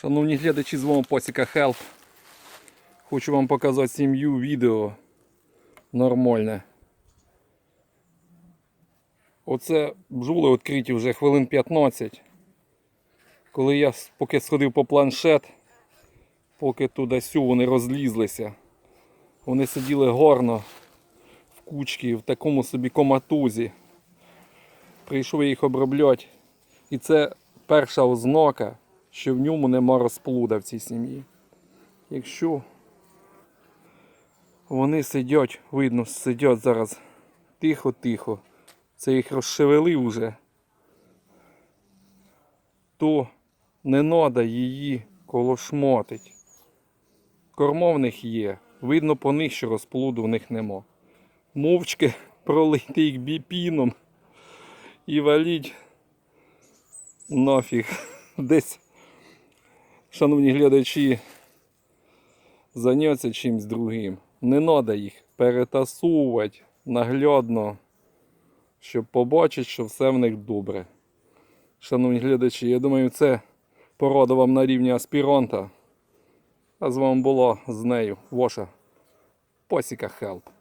Шановні глядачі, з вами Посіка Хелп. Хочу вам показати сім'ю відео нормальне. Оце бджоли відкриті вже хвилин 15. Коли я поки сходив по планшет, поки туди-сю вони розлізлися. Вони сиділи гарно в кучці, в такому собі коматузі. Прийшов я їх обробляти. І це перша ознака, що в ньому нема розплуда в цій сім'ї. Якщо вони сидять, видно, сидять зараз тихо-тихо, це їх розшевелив уже, то не треба її колошмотить. Корма в них є, видно по них, що розплоду в них нема. Мовчки пролити їх біпіном і валіть нафіг десь, шановні глядачі, зайняться чимось другим. Не треба їх перетасовувати наглядно, щоб побачити, що все в них добре. Шановні глядачі, я думаю, це порада вам на рівні аспіранта. А з вами була з нею ваша Посіка Хелп.